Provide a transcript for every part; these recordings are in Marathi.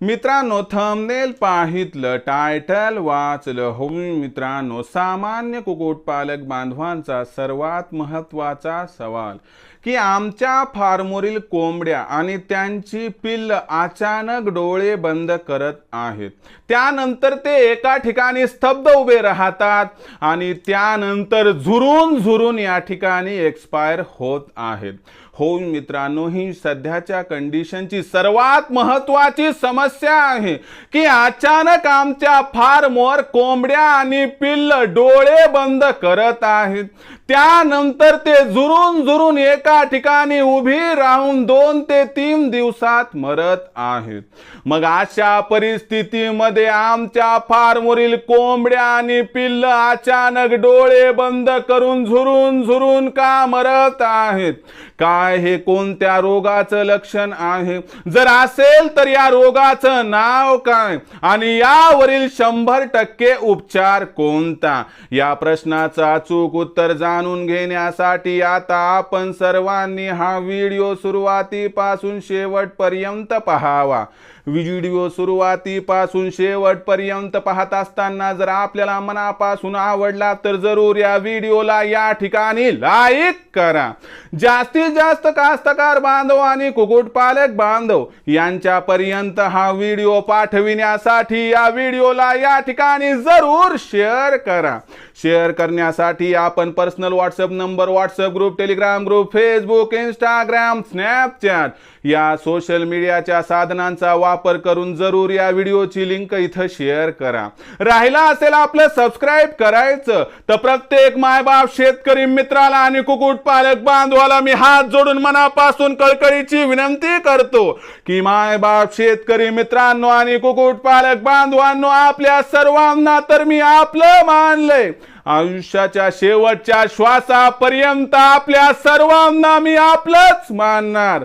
मित्रांनो थंबनेल पाहितलं टायटल वाचलं. होऊन मित्रांनो सामान्य कुक्कुटपालक बांधवांचा सर्वात महत्त्वाचा सवाल की आमच्या फार्मवरील कोंबड्या आणि त्यांची पिल्ल अचानक डोळे बंद करत आहेत. त्यानंतर ते एका ठिकाणी स्तब्ध उभे राहतात आणि त्यानंतर झुरून झुरून या ठिकाणी एक्सपायर होत आहेत. होऊन मित्रांनो ही सध्याच्या कंडिशनची सर्वात महत्वाची समस्या आहे की अचानक आमच्या फार्मवर कोंबड्या आणि पिल्ल डोळे बंद करत आहेत. त्यानंतर ते झुरून झुरून एका ठिकाणी उभी राहून दोन ते तीन दिवसात मरत आहेत. मग अशा परिस्थितीमध्ये आमच्या फार्मवरील कोंबड्या आणि पिल्ल अचानक डोळे बंद करून झुरून झुरून का मरत आहेत? काय हे कोणत्या रोगाचं लक्षण आहे? जर असेल तर या रोगाचं नाव काय? आणि यावरील शंभर टक्के उपचार कोणता? या प्रश्नाचं अचूक उत्तर जाणून घेण्यासाठी आता आपण सर्वांनी हा व्हिडिओ सुरुवातीपासून शेवटपर्यंत पहावा. व्हिडिओ सुरुवातीपासून शेवटपर्यंत पाहत असताना जर आपल्याला मनापासून आवडला तर जरूर या व्हिडिओला या ठिकाणी लाईक करा. जास्तीत जास्त कास्तकार बांधव आणि कुक्कुटपालक बांधव यांच्यापर्यंत हा व्हिडिओ पाठविण्यासाठी या व्हिडिओला या ठिकाणी जरूर शेअर करा. शेअर करण्यासाठी आपण personal WhatsApp number WhatsApp group Telegram group Facebook Instagram Snapchat या सोशल मीडियाच्या साधनांचा वापर करून जरूर या व्हिडिओची लिंक इथं शेअर करा. राहिला असेल आपलं सबस्क्राईब करायचं तर प्रत्येक मायबाप शेतकरी मित्राला आणि कुक्कुटपालक बांधवाला मी हात जोडून मनापासून कळकळीची विनंती करतो की मायबाप शेतकरी मित्रांनो आणि कुक्कुटपालक बांधवांनो आपल्या सर्वांना तर मी आपलं मानलंय. आयुष्याच्या शेवटच्या श्वासापर्यंत आपल्या सर्वांना मी आपलंच मानणार.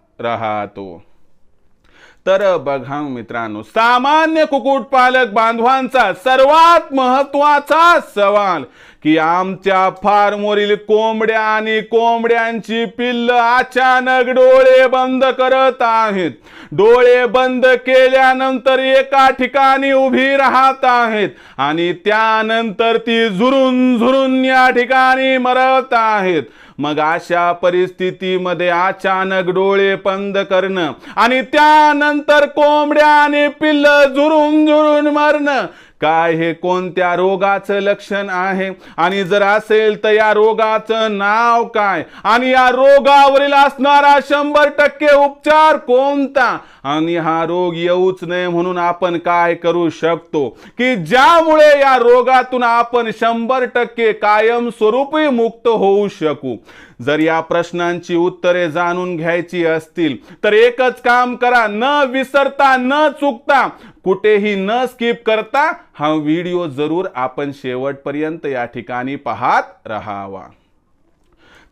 राहतो. तर बघा हो मित्रांनो सामान्य कुक्कुटपालक बांधवांचा सर्वात महत्त्वाचा सवाल की आमच्या फार्मवरील कोंबड्या आणि कोंबड्यांची पिल्ल अचानक डोळे बंद करत आहेत. डोळे बंद केल्यानंतर एका ठिकाणी उभी राहत आहेत आणि त्यानंतर ती झुरून झुरून या ठिकाणी मरत आहेत. मग अशा परिस्थितीमध्ये अचानक डोळे बंद करणं आणि त्यानंतर कोंबड्या आणि पिल्ल झुरून झुरून मरणं काय हे कोणत्या रोगाचं लक्षण आहे? आणि जर असेल तर या रोगाचं नाव काय? आणि या रोगावरील असणारा शंभर टक्के उपचार कोणता? आणि हा रोग येऊच नये म्हणून आपण काय करू शकतो? की ज्यामुळे या रोगातून आपण शंभर टक्के कायमस्वरूपी मुक्त होऊ शकू? जर या प्रश्नांची उत्तरे जाणून घ्यायची असतील तर एकच काम करा न विसरता न चुकता कुठेही न स्किप करता हा व्हिडिओ जरूर आपण शेवटपर्यंत या ठिकाणी पाहत राहावा.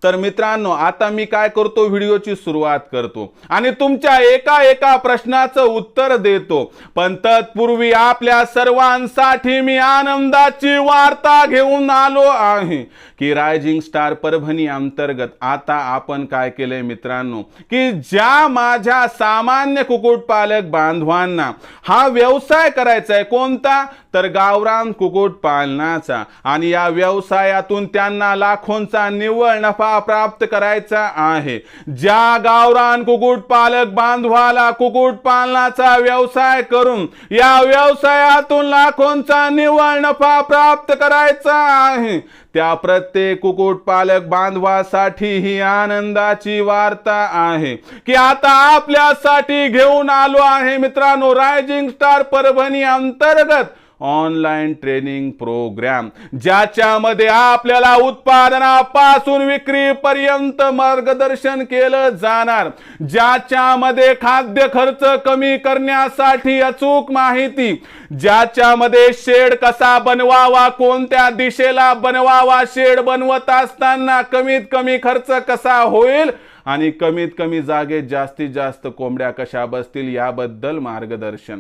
तर मित्रांनो आता मी काय करतो? व्हिडिओची सुरुवात करतो. आणि तुमच्या एका एका प्रश्नाचं उत्तर देतो. पण तत्पूर्वी आपल्या सर्वांसाठी मी आनंदाची वार्ता घेऊन आलो आहे. की रायझिंग स्टार परभणी अंतर्गत आता आपण काय केलंय मित्रांनो? की ज्या माझ्या सामान्य कुक्कुटपालक बांधवांना हा व्यवसाय करायचा आहे कोणता? तर गावरान कुक्कुटपालनाचा. आणि या व्यवसायातून त्यांना लाखोंचा निव्वळ नफा नफा प्राप्त करायचा आहे. ज्या गावरान कुकुट पालक बांधवाला कुकुट पालनाचा व्यवसाय करून या व्यवसायातून लाखोंचा निव्वळ नफा प्राप्त करायचा आहे. त्या प्रत्येक कुकुट पालक बांधवासाठी ही आनंदाची वार्ता आहे. की आता आपल्यासाठी घेऊन आलो आहे मित्रांनो रायझिंग स्टार परभणी अंतर्गत ऑनलाईन ट्रेनिंग प्रोग्राम ज्याच्यामध्ये आपल्याला उत्पादनापासून विक्रीपर्यंत मार्गदर्शन केलं जाणार. ज्याच्यामध्ये खाद्य खर्च कमी करण्यासाठी अचूक माहिती ज्याच्यामध्ये शेड कसा बनवावा कोणत्या दिशेला बनवावा शेड बनवत असताना कमीत कमी खर्च कसा होईल आणि कमीत कमी जागेत जास्तीत जास्त कोंबड्या कशा बसतील याबद्दल मार्गदर्शन.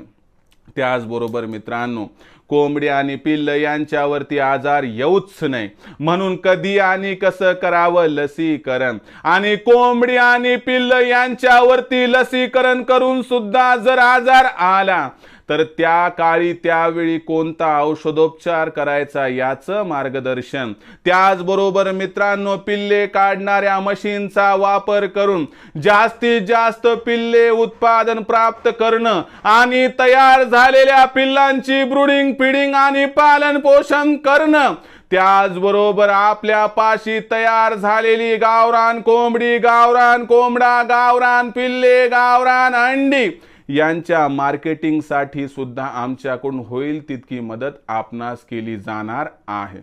त्याचबरोबर मित्रांनो कोंबडी आणि पिल्ल यांच्यावरती आजार येऊच नाही. म्हणून कधी आणि कसं करावं? लसीकरण. आणि कोंबडी आणि पिल्ल यांच्यावरती लसीकरण करून सुद्धा जर आजार आला तर त्या काळी त्यावेळी कोणता औषधोपचार करायचा याचं मार्गदर्शन? त्याचबरोबर मित्रांनो पिल्ले काढणाऱ्या मशीनचा वापर करून जास्तीत जास्त पिल्ले उत्पादन प्राप्त करणं आणि तयार झालेल्या पिल्लांची ब्रुडिंग पिडिंग आणि पालन पोषण करणं. त्याचबरोबर आपल्या पाशी तयार झालेली गावरान कोंबडी गावरान कोंबडा गावरान पिल्ले गावरान अंडी यांच्या मार्केटिंगसाठी सुद्धा आमच्याकडून होईल तितकी मदत आपणास केली जाणार आहे.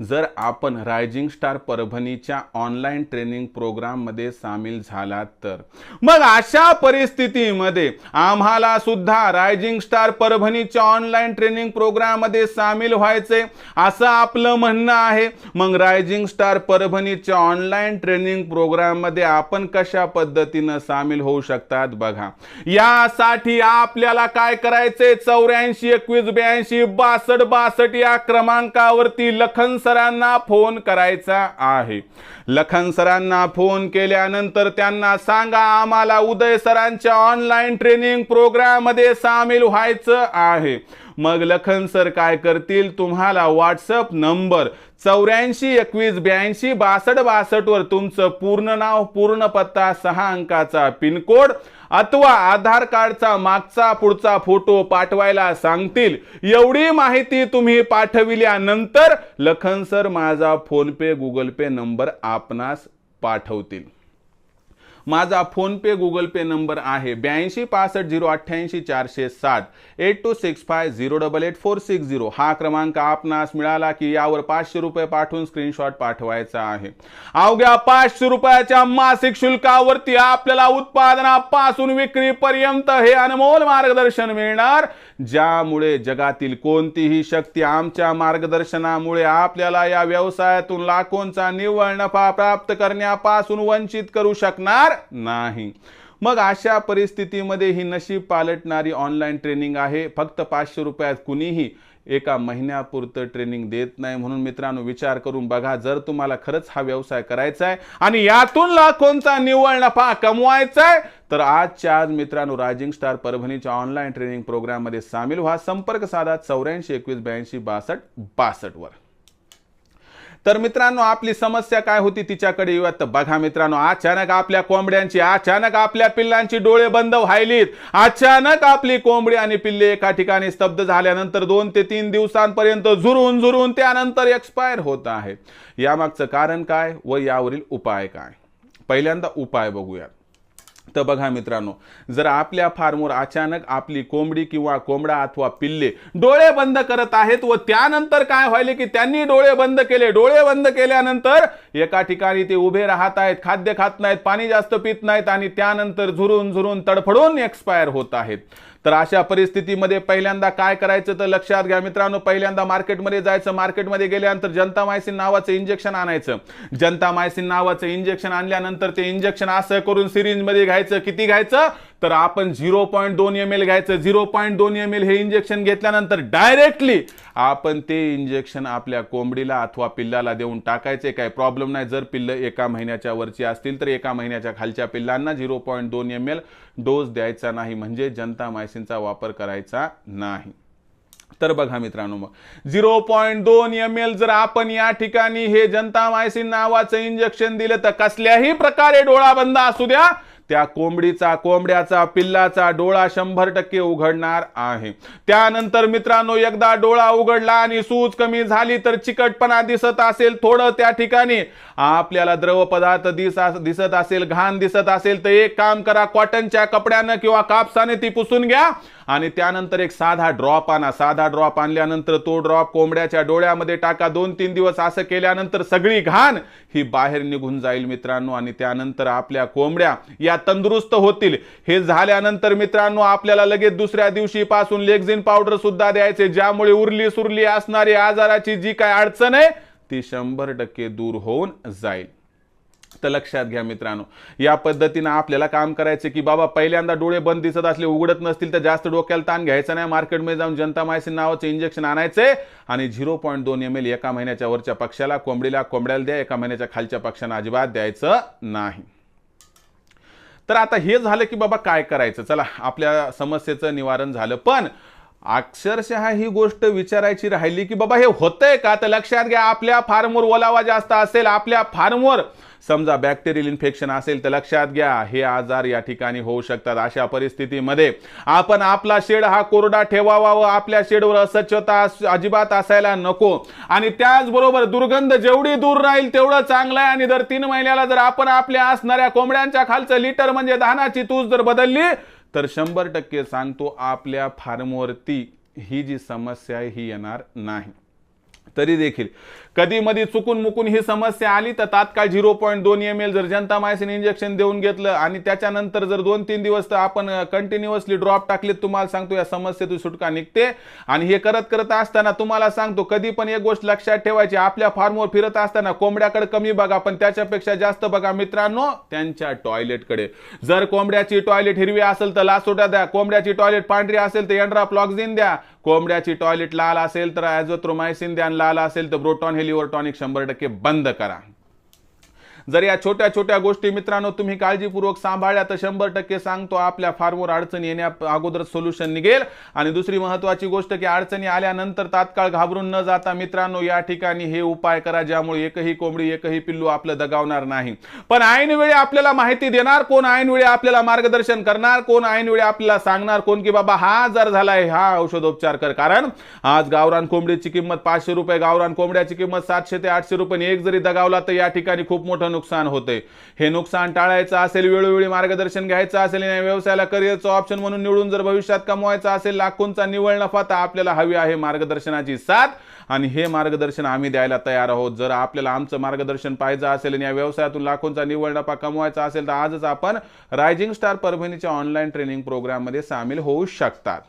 जर आपण रायझिंग स्टार परभणीच्या ऑनलाईन ट्रेनिंग प्रोग्राममध्ये सामील झालात तर. मग अशा परिस्थितीमध्ये आम्हाला सुद्धा रायझिंग स्टार परभणीच्या ऑनलाईन ट्रेनिंग प्रोग्राममध्ये सामील व्हायचे असं आपलं म्हणणं आहे. मग रायझिंग स्टार परभणीच्या ऑनलाईन ट्रेनिंग प्रोग्राममध्ये आपण कशा पद्धतीनं सामील होऊ शकतात बघा. यासाठी आपल्याला काय करायचंय? चौऱ्याऐंशी एकवीस ब्याऐंशी बासष्ट बासष्ट या क्रमांकावरती लखन सरांना फोन करायचा आहे. लखन सरांना फोन केल्यानंतर त्यांना सांगा आम्हाला उदय सरांच्या ऑनलाईन ट्रेनिंग प्रोग्राममध्ये सामील व्हायचं आहे. मग लखन सर काय करतील? तुम्हाला व्हॉट्सअप नंबर चौऱ्याऐंशी एकवीस ब्याऐंशी बासष्ट बासष्टवर तुमचं पूर्ण नाव पूर्ण पत्ता सहा अंकाचा पिनकोड अथवा आधार कार्डचा मागचा पुढचा फोटो पाठवायला सांगतील. एवढी माहिती तुम्ही पाठविल्यानंतर लखन सर माझा PhonePe Google Pay number आपणास पाठवतील. माझा फोनपे गुगल पे नंबर आहे ब्याऐंशी पासष्ट झिरो अठ्ठ्याऐंशी चारशे साठ eight two six five zero double eight four six zero. हा क्रमांक आपणास मिळाला की यावर पाचशे रुपये पाठवून स्क्रीनशॉट पाठवायचा आहे. अवघ्या पाचशे रुपयाच्या मासिक शुल्कावरती आपल्याला उत्पादनापासून विक्रीपर्यंत हे अनमोल मार्गदर्शन मिळणार. ज्यामुळे जगातील कोणतीही शक्ती आमच्या मार्गदर्शनामुळे आपल्याला या व्यवसायातून लाखोंचा निव्वळ नफा प्राप्त करण्यापासून वंचित करू शकणार. नाही. मग अशा परिस्थितीमध्ये ही नशीब पालटणारी ऑनलाईन ट्रेनिंग आहे. फक्त पाचशे रुपयात कुणीही एका महिन्यापुरतं ट्रेनिंग देत नाही. म्हणून मित्रांनो विचार करून बघा जर तुम्हाला खरंच हा व्यवसाय करायचा आहे आणि यातून लाखोंचा निव्वळ नफा कमवायचा आहे तर आजच्या आज मित्रांनो रायझिंग स्टार परभणीच्या ऑनलाईन ट्रेनिंग प्रोग्राममध्ये सामील व्हा. संपर्क साधा चौऱ्याऐंशी एकवीस ब्याऐंशी बासष्ट बासष्ट वर तर मित्रांनो आपली समस्या काय होती तिच्याकडे येऊयात. तर बघा मित्रांनो अचानक आपल्या कोंबड्यांची अचानक आपल्या पिल्लांची डोळे बंद व्हायलीत. अचानक आपली कोंबडी आणि पिल्ले एका ठिकाणी स्तब्ध झाल्यानंतर दोन ते तीन दिवसांपर्यंत झुरून झुरून त्यानंतर एक्सपायर होत आहेत यामागचं कारण काय व यावरील उपाय काय? पहिल्यांदा उपाय बघूयात. तर बघा मित्रांनो जर आपल्या फार्मवर अचानक आपली कोंबडी किंवा कोंबडा अथवा पिल्ले डोळे बंद करत आहेत व त्यानंतर काय व्हायले की त्यांनी डोळे बंद केले डोळे बंद केल्यानंतर एका ठिकाणी ते उभे राहत आहेत खाद्य खात नाहीत पाणी जास्त पित नाहीत आणि त्यानंतर झुरून झुरून तडफडून एक्सपायर होत आहेत. तर अशा परिस्थितीमध्ये पहिल्यांदा काय करायचं तर लक्षात घ्या मित्रांनो पहिल्यांदा मार्केटमध्ये जायचं. मार्केटमध्ये गेल्यानंतर जनता मायसिन नावाचं इंजेक्शन आणायचं. जनता मायसिन नावाचं इंजेक्शन आणल्यानंतर ते इंजेक्शन असं करून सिरिंजमध्ये घ्यायचं. किती घ्यायचं? तर आपण झिरो पॉईंट दोन एम एल घ्यायचं. झिरो पॉईंट दोन एम एल हे इंजेक्शन घेतल्यानंतर डायरेक्टली आपण ते इंजेक्शन आपल्या कोंबडीला अथवा पिल्लाला देऊन टाकायचे. काय प्रॉब्लेम नाही. जर पिल्ल एका महिन्याच्या वरची असतील तर एका महिन्याच्या खालच्या पिल्लांना झिरो पॉईंट दोन एम एल डोस द्यायचा नाही. म्हणजे जनता मायसिनचा वापर करायचा नाही. तर बघा मित्रांनो मग. झिरो पॉईंट दोन एम एल जर आपण या ठिकाणी हे जनता मायसिन नावाचं इंजेक्शन दिलं तर कसल्याही प्रकारे डोळा बंद असू द्या. त्या कोंबडीचा कोंबड्याचा पिल्लाचा डोळा शंभर टक्के उघडणार आहे. त्यानंतर मित्रांनो एकदा डोळा उघडला आणि सूज कमी झाली तर चिकटपणा दिसत असेल थोडं त्या ठिकाणी. आपल्याला द्रव पदार्थ दिस दिसत असेल घाण दिसत असेल तर एक काम करा कॉटनच्या कपड्यानं किंवा कापसाने ती पुसून घ्या. आणि त्यानंतर एक साधा ड्रॉप आणा. साधा ड्रॉप आणल्यानंतर तो ड्रॉप कोंबड्याच्या डोळ्यामध्ये टाका. दोन तीन दिवस असं केल्यानंतर सगळी घाण ही बाहेर निघून जाईल मित्रांनो. आणि त्यानंतर आपल्या कोंबड्या या तंदुरुस्त होतील. हे झाल्यानंतर मित्रांनो आपल्याला लगेच दुसऱ्या दिवशी पासून लेगझिन पावडर सुद्धा द्यायचे ज्यामुळे उरली सुरली असणारी आजाराची जी काय अडचण आहे ती शंभर टक्के दूर होऊन जाईल. तर लक्षात घ्या मित्रांनो या पद्धतीनं आपल्याला काम करायचं की बाबा पहिल्यांदा डोळे बंद दिसत असले उघडत नसतील तर जास्त डोक्याला ताण घ्यायचा नाही. मार्केटमध्ये जाऊन जनता मायसिन नावाचं इंजेक्शन आणायचे आणि झिरो पॉईंट दोन एम एल एका महिन्याच्या वरच्या पक्षाला कोंबडीला कोंबड्याला द्या एका महिन्याच्या खालच्या पक्षांना अजिबात द्यायचं नाही. तर आता हे झालं की बाबा काय करायचं? चला आपल्या समस्येचं निवारण झालं. पण अक्षरशः ही गोष्ट विचारायची राहिली की बाबा हे होतंय का? तर लक्षात घ्या आपल्या फार्मवर ओलावा जास्त असेल आपल्या फार्मवर समजा बॅक्टेरियल इन्फेक्शन असेल तर लक्षात घ्या हे आजार या ठिकाणी होऊ शकतात अशा परिस्थितीमध्ये. आपण आपला शेड हा कोरडा ठेवावा व आपल्या शेडवर अस्वच्छता अजिबात असायला नको. आणि त्याचबरोबर दुर्गंध जेवढी दूर राहील तेवढं चांगलं आहे. आणि दर तीन महिन्याला जर आपण आपल्या असणाऱ्या कोंबड्यांच्या खालचं लिटर म्हणजे धानाची तूज जर बदलली तर शंभर टक्के सांगतो आपल्या फार्मवरती ही जी समस्या आहे ही येणार नाही. तरी देखील. कधी मध्ये चुकून मुकून ही समस्या आली तर तात्काळ झिरो पॉईंट दोन एम एल जर जनता मायसिन इंजेक्शन देऊन घेतलं आणि त्याच्यानंतर जर दोन तीन दिवस तर आपण कंटिन्युअसली ड्रॉप टाकले तुम्हाला सांगतो या समस्येतून सुटका निघते. आणि हे करत करत असताना तुम्हाला सांगतो कधी पण एक गोष्ट लक्षात ठेवायची आपल्या फार्मवर फिरत असताना कोंबड्याकडे कमी बघा पण त्याच्यापेक्षा जास्त बघा मित्रांनो त्यांच्या टॉयलेटकडे जर कोंबड्याची टॉयलेट हिरवी असेल तर लासोटा द्या कोंबड्याची टॉयलेट पांढरी असेल तर एंड्रा प्लॉक्झिन द्या. कोंबड्याची टॉयलेट लाल असेल तर ॲझोथ्रोमायसिन द्या लाल असेल तर ब्रोटॉन हे टॉनिक शंभर टक्के बंद करा. जर या छोट्या छोट्या गोष्टी मित्रांनो तुम्ही काळजीपूर्वक सांभाळल्या तर शंभर टक्के सांगतो आपल्या फार्मवर अडचणी येण्या अगोदर सोल्युशन निघेल. आणि दुसरी महत्वाची गोष्ट की अडचणी आल्यानंतर तात्काळ घाबरून न जाता मित्रांनो या ठिकाणी हे उपाय करा ज्यामुळे एकही कोंबडी एकही पिल्लू आपलं दगावणार नाही. पण ऐनवेळी आपल्याला माहिती देणार कोण ऐनवेळी आपल्याला मार्गदर्शन करणार कोण ऐनवेळी आपल्याला सांगणार कोण की बाबा हा आजार झालाय हा औषधोपचार कर. कारण आज गावरान कोंबडीची किंमत पाचशे रुपये गावरान कोंबड्याची किंमत सातशे ते आठशे रुपये एक जरी दगावला तर या ठिकाणी खूप मोठं नुकसान होते. हे नुकसान टाळायचं असेल वेळोवेळी मार्गदर्शन घ्यायचं असेल या व्यवसायाला करिअरचं ऑप्शन म्हणून निवडून जर भविष्यात कमवायचा असेल लाखोंचा निवळ नफा तर आपल्याला हवी आहे मार्गदर्शनाची साथ. आणि हे मार्गदर्शन आम्ही द्यायला तयार आहोत. जर आपल्याला आमचं मार्गदर्शन पाहिजे असेल आणि या व्यवसायातून लाखोंचा निवळ नफा कमवायचा असेल तर आजच आपण रायझिंग स्टार परभणीच्या ऑनलाईन ट्रेनिंग प्रोग्राममध्ये सामील होऊ शकतात.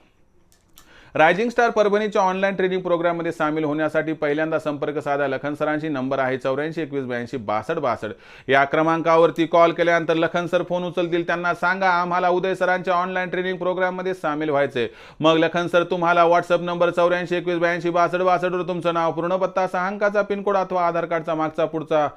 रायझिंग स्टार परभणीच्या ऑनलाईन ट्रेनिंग प्रोग्राममध्ये सामील होण्यासाठी पहिल्यांदा संपर्क साधा. लखन सरांशी नंबर आहे चौऱ्याऐंशी एकवीस ब्याऐंशी बासष्ट बासष्ट. या क्रमांकावरती कॉल केल्यानंतर लखन सर फोन उचलतील. त्यांना सांगा आम्हाला उदय सरांच्या ऑनलाईन ट्रेनिंग प्रोग्राममध्ये सामील व्हायचे मग लखन सर तुम्हाला व्हॉट्सअप नंबर चौऱ्याऐंशी एकवीस ब्याऐंशी बासष्ट बासष्टवर तुमचं नाव पूर्ण पत्ता सहा अंकाचा पिनकोड अथवा आधार कार्डचा मागचा पुढचा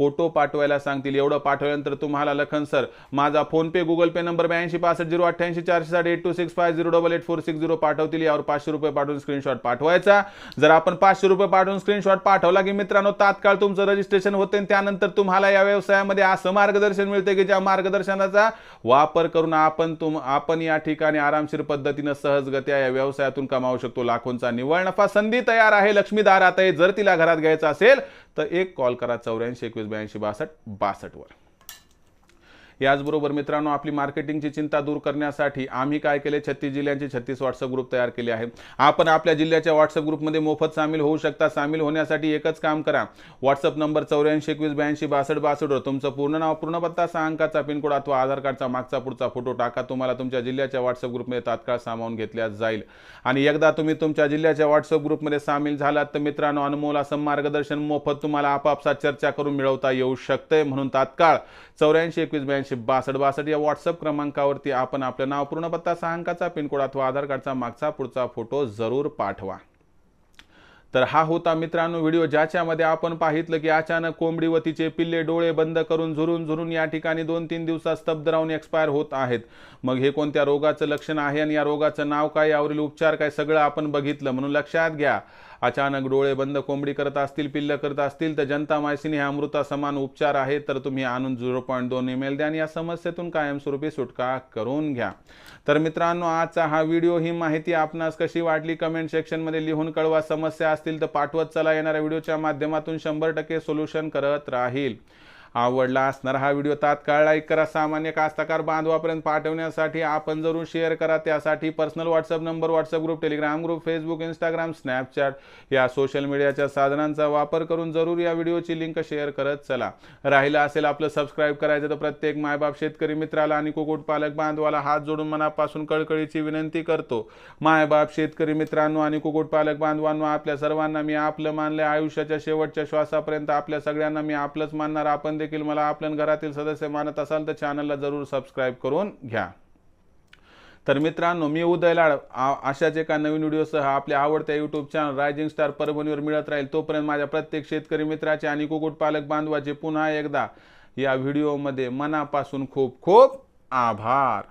फोटो पाठवायला सांगतील. एवढं पाठवल्यानंतर तुम्हाला लखन सर माझा फोनपे गुगल पे नंबर ब्याऐंशी पासष्ट झिरो अठ्ठ्याऐंशी चारशे साठ eight two six five zero double eight four six zero पाठवतील. यावर पाचशे रुपये पाठवून स्क्रीनशॉट पाठवायचा. जर आपण पाचशे रुपये पाठवून स्क्रीनशॉट पाठवला की मित्रांनो तात्काळ तुमचं रजिस्ट्रेशन होते आणि त्यानंतर तुम्हाला या व्यवसायामध्ये असं मार्गदर्शन मिळते की ज्या मार्गदर्शनाचा वापर करून आपण तुम आपण या ठिकाणी आरामशीर पद्धतीनं सहजगत्या या व्यवसायातून कमावू शकतो. लाखोंचा निव्वळ नफा संधी तयार आहे. लक्ष्मीदार आता आहे जर तिला घरात घ्यायचं असेल तर एक कॉल करा. चौऱ्याऐंशी एकवीस ब्याऐंशी बासष्ट बासष्टवर. याचबरोबर मित्रांनो आपली मार्केटिंगची चिंता दूर करण्यासाठी आम्ही काय केले? छत्तीस जिल्ह्यांचे छत्तीस व्हॉट्सअप ग्रुप तयार केले आहे. आपण आपल्या जिल्ह्याच्या व्हॉट्सअप ग्रुपमध्ये मोफत सामील होऊ शकता. सामील होण्यासाठी एकच काम करा. व्हॉट्सअप नंबर चौऱ्याऐंशी एकवीस ब्याऐंशी बासष्ट बासष्टवर तुमचं पूर्ण नाव पूर्ण पत्ता सहा अंकाचा पिनकोड अथवा आधार कार्डचा मागचा पुढचा फोटो टाका. तुम्हाला तुमच्या जिल्ह्याच्या व्हॉट्सअप ग्रुपमध्ये तात्काळ सामावून घेतल्या जाईल. आणि एकदा तुम्ही तुमच्या जिल्ह्याच्या व्हॉट्सअप ग्रुपमध्ये सामील झालात तर मित्रांनो अनमोल असं मार्गदर्शन मोफत तुम्हाला आपापसात चर्चा करून मिळवता येऊ शकते म्हणून तात्काळ चौऱ्याऐंशी एकवीस ब्याऐंशी बासष्ट बासष्ट या व्हॉट्सअप क्रमांकावरती आपण आपलं नाव पूर्ण पत्ता सहा अंकाचा पिनकोड अथवा आधार कार्डचा मागचा पुढचा फोटो जरूर पाठवा. तर हा होता मित्रांनो व्हिडिओ ज्याच्यामध्ये आपण पाहितलं की अचानक कोंबडी व तिचे पिल्ले डोळे बंद करून झुरून झुरून या ठिकाणी दोन तीन दिवसात स्तब्ध राहून एक्सपायर होत आहेत. मग हे कोणत्या रोगाचं लक्षण आहे आणि या रोगाचं नाव काय यावरील उपचार काय सगळं आपण बघितलं. म्हणून लक्षात घ्या. अचानक डोळे बंद कोंबडी करत असतील पिल्ल करत असतील तर जनता मायसिन हे अमृता समान उपचार आहे तर तुम्ही आणून झिरो पॉईंट दोन एम एल द्या आणि या समस्येतून कायमस्वरूपी सुटका करून घ्या. तर मित्रांनो आजचा हा व्हिडिओ ही माहिती आपणास कशी वाटली कमेंट सेक्शनमध्ये लिहून कळवा. समस्या असतील तर पाठवत चला. येणाऱ्या व्हिडिओच्या माध्यमातून शंभर टक्के सोल्युशन करत राहील. आवडला असणार हा व्हिडिओ तात्काळ लाईक करा. सामान्य कास्तकार बांधवापर्यंत पाठवण्यासाठी आपण जरूर शेअर करा. त्यासाठी personal WhatsApp number WhatsApp group Telegram group Facebook Instagram Snapchat या सोशल मीडियाच्या साधनांचा वापर करून जरूर या व्हिडिओची लिंक शेअर करत चला. राहिलं असेल आपलं सबस्क्राईब करायचं तर प्रत्येक मायबाप शेतकरी मित्राला आणि कुक्कुटपालक बांधवाला हात जोडून मनापासून कळकळीची विनंती करतो. मायबाप शेतकरी मित्रांनो आणि कुक्कुटपालक बांधवांनो आपल्या सर्वांना मी आपलं मानलं आयुष्याच्या शेवटच्या श्वासापर्यंत आपल्या सगळ्यांना मी आपलंच मानणार. आपण देखील मला आपल्या घरातील सदस्य मानत असाल तर चॅनलला जरूर सबस्क्राईब करून घ्या. तर मित्रांनो मी उदय लाड अशाच एका नवीन व्हिडिओसह आपल्या आवडत्या यूट्यूब चॅनल रायझिंग स्टार परभणीवर मिळत राहील. तोपर्यंत माझ्या प्रत्येक शेतकरी मित्राचे आणि कुक्कुटपालक बांधवाचे पुन्हा एकदा या व्हिडिओमध्ये मनापासून खूप खूप आभार.